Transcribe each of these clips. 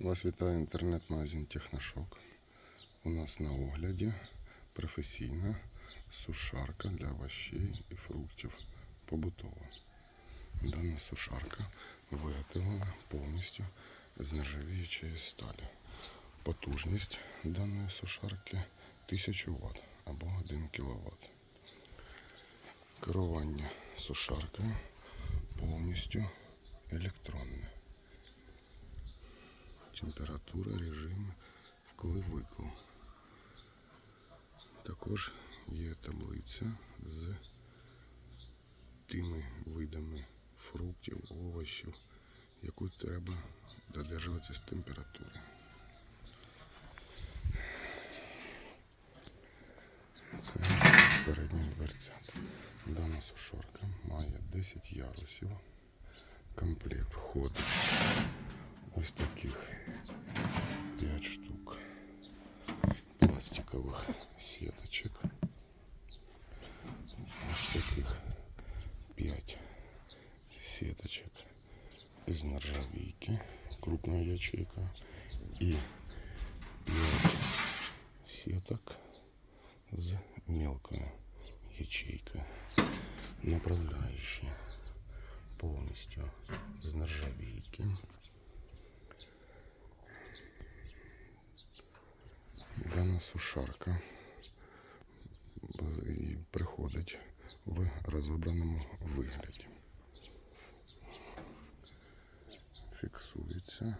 Вас вітає інтернет-магазин Техношок. У нас на огляді професійна сушарка для овощей і фруктів побутова. Дана сушарка виготовлена повністю з нержавіючої сталі. Потужність даної сушарки 1000 Вт або 1 кВт. Керування сушаркою повністю електронне. Температура, режими, вклив-виклив. Також є таблиця з тими видами фруктів, овочів, яку треба додержуватися температури. Це передній дверцят. Дана сушарка має 10 ярусів. Комплект входить ось таких пластикових сеточек. Ось таких 5 сеточек из нержавейки, крупная ячейка и 5 сеток с мелкой ячейкой. Направляющие полностью из нержавейки. Дана сушарка і приходить в розібраному вигляді. Фіксується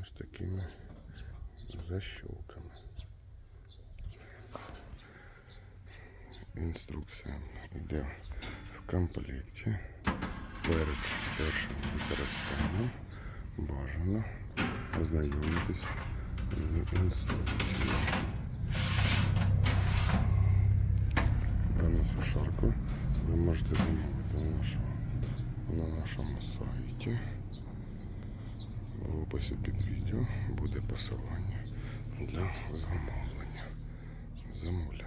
ось такими защолками. Інструкція йде в комплекті. Перед першим використанням бажано ознайомитись. Дану сушарку ви можете замовити на нашому, на нашому сайті. В описі під відео буде посилання для замовлення. Замовляйте.